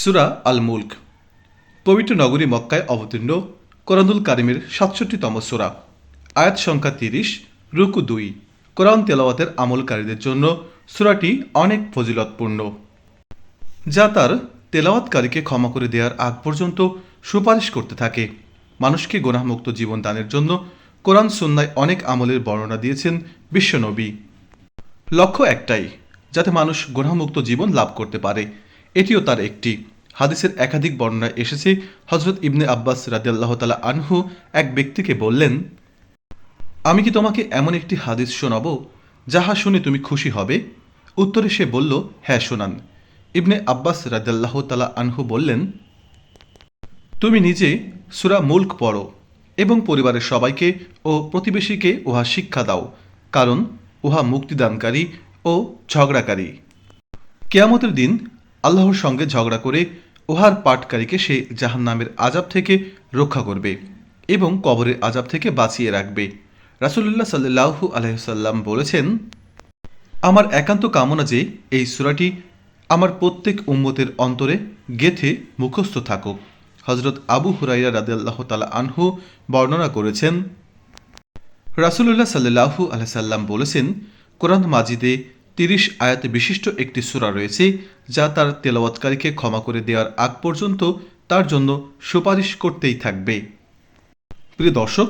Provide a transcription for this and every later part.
সুরা আল মুল্ক পবিত্র নগরী মক্কায় অবতীর্ণ কোরআনুল কারিমের সাতষট্টিতম সুরা। আয়াত সংখ্যা তিরিশ, রুকু দুই। কোরআন তেলাওয়াতের আমলকারীদের জন্য সুরাটি অনেক ফজিলতপূর্ণ। যা তার তেলাওয়াতকারীকে ক্ষমা করে দেওয়ার আগ পর্যন্ত সুপারিশ করতে থাকে। মানুষকে গোনাহমুক্ত জীবন দানের জন্য কোরআন সুন্নায় অনেক আমলের বর্ণনা দিয়েছেন বিশ্বনবী। লক্ষ্য একটাই, যাতে মানুষ গোনামুক্ত জীবন লাভ করতে পারে। এটিও তার একটি। হাদিসের একাধিক বর্ণনায় এসেছে হজরত ইবনে আব্বাস রাদিয়াল্লাহ তালা আনহু এক ব্যক্তিকে বললেন, আমি কি তোমাকে এমন একটি হাদিস শোনাবো যাহা শুনে তুমি খুশি হবে? উত্তরে সে বলল হ্যাঁ শোনান। ইবনে আব্বাস রাদিয়াল্লাহ তালা আনহু বললেন, তুমি নিজে সুরা মুল্ক পড়ো এবং পরিবারের সবাইকে ও প্রতিবেশীকে উহা শিক্ষা দাও, কারণ উহা মুক্তিদানকারী ও ঝগড়াকারী। কেয়ামতের দিন আল্লাহর সঙ্গে ঝগড়া করে উহার পাটকারীকে সে জাহান্নামের আজাব থেকে রক্ষা করবে এবং কবরের আজাব থেকে বাঁচিয়ে রাখবে। রাসুলুল্লাহ সাল্লাহু আলহ্লাম বলেছেন, আমার একান্ত কামনা যে এই সুরাটি আমার প্রত্যেক উম্মতের অন্তরে গেথে মুখস্থ থাকুক। হজরত আবু হুরাইরা রাদিয়াল্লাহ তালা আনহু বর্ণনা করেছেন, রাসুলুল্লাহ সাল্লাহু আলহাম বলেছেন, কোরআন মাজিদে তিরিশ আয়াত বিশিষ্ট একটি সূরা রয়েছে, যা তার তেলাওয়াতকারীকে ক্ষমা করে দেওয়ার আগ পর্যন্ত তার জন্য সুপারিশ করতেই থাকবে। প্রিয় দর্শক,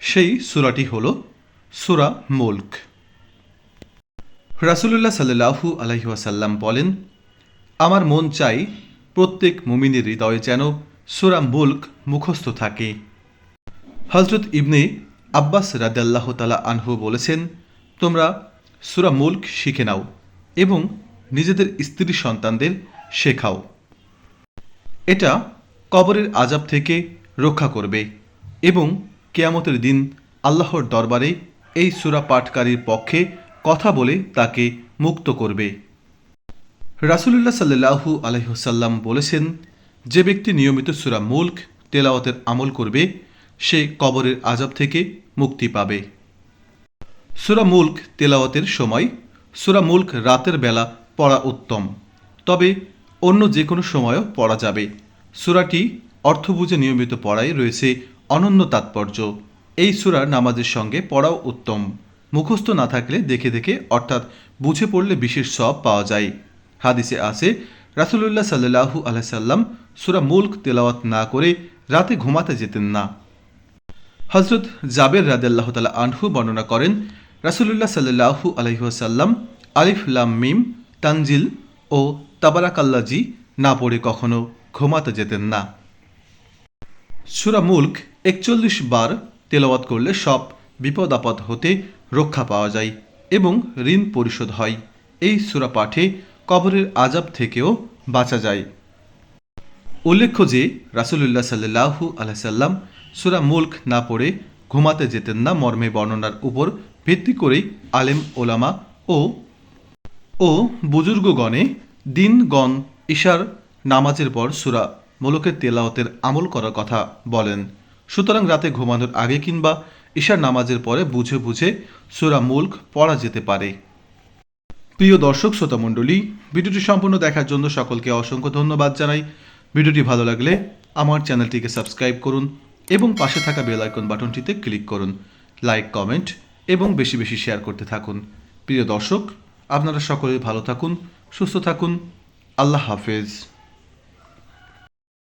সেই সূরাটি হল সূরা মুল্ক। রাসুলুল্লাহ সাল্লাহু আলহিহাসাল্লাম বলেন, আমার মন চাই প্রত্যেক মুমিনের হৃদয়ে যেন সূরা মুল্ক মুখস্থ থাকে। হজরত ইবনে আব্বাস রাদাল্লাহ তালা আনহু বলেছেন, তোমরা সুরা মুল্ক শিখে নাও এবং নিজেদের স্ত্রী সন্তানদের শেখাও। এটা কবরের আজাব থেকে রক্ষা করবে এবং কেয়ামতের দিন আল্লাহর দরবারে এই সুরা পাঠকারীর পক্ষে কথা বলে তাকে মুক্ত করবে। রাসুলুল্লাহ সাল্লাহু আলহিহসাল্লাম বলেছেন, যে ব্যক্তি নিয়মিত সুরা মুল্ক তেলাওয়াতের আমল করবে, সে কবরের আজাব থেকে মুক্তি পাবে। সুরা মুল্ক তেলাওয়াতের সময় সুরা মুল্ক রাতের বেলা পড়া উত্তম। তবে অন্য যে কোনো সময়ও পড়া যাবে। সুরাটি অর্থ বুঝে নিয়মিত পড়ায় রয়েছে অনন্য তাৎপর্য। এই সুরার নামাজের সঙ্গে পড়াও উত্তম। মুখস্থ না থাকলে দেখে দেখে, অর্থাৎ বুঝে পড়লে বিশেষ সব পাওয়া যায়। হাদিসে আছে, রাসুলুল্লাহ সাল্লাহু আলহাম সুরা মুল্ক তেলাওয়াত না করে রাতে ঘুমাতে যেতেন না। হজরত জাবের রাদেল্লাহ তালা আনহু বর্ণনা করেন রাসুলুল্লাহ সাল্লাহু আলহিহাসাল্লাম আলিফ লাম মিম, তানজিল ও তাবারাকাল্লাজি না পড়ে কখনো ঘুমাতে যেতেন না। সুরা মুল্ক একচল্লিশ বার তেলাওয়াত করলে সব বিপদ আপদ হতে রক্ষা পাওয়া যায় এবং ঋণ পরিশোধ হয়। এই সুরা পাঠে কবরের আজাব থেকেও বাঁচা যায়। উল্লেখ্য যে রাসুলুল্লাহ সাল্লাহু আলহাম সুরা মুল্ক না পড়ে ঘুমাতে যেতেন না মর্মে বর্ণনার উপর ভিত্তি করেই আলেম ওলামা ও ও বুজুর্গগণে দিনগণ ঈশার নামাজের পর সুরা মোলকের তেলাওতের আমল করার কথা বলেন। সুতরাং রাতে ঘুমানোর আগে কিংবা ঈশার নামাজের পরে বুঝে বুঝে সুরা মুল্ক পড়া যেতে পারে। প্রিয় দর্শক, শ্রোতা মণ্ডলী, ভিডিওটি সম্পূর্ণ দেখার জন্য সকলকে অসংখ্য ধন্যবাদ জানাই। ভিডিওটি ভালো লাগলে আমার চ্যানেলটিকে সাবস্ক্রাইব করুন এবং পাশে থাকা বেল আইকন বাটনটিতে ক্লিক করুন। লাইক, কমেন্ট এবং বেশি বেশি শেয়ার করতে থাকুন। প্রিয় দর্শক, আপনারা সকলে ভালো থাকুন, সুস্থ থাকুন। আল্লাহ হাফেজ।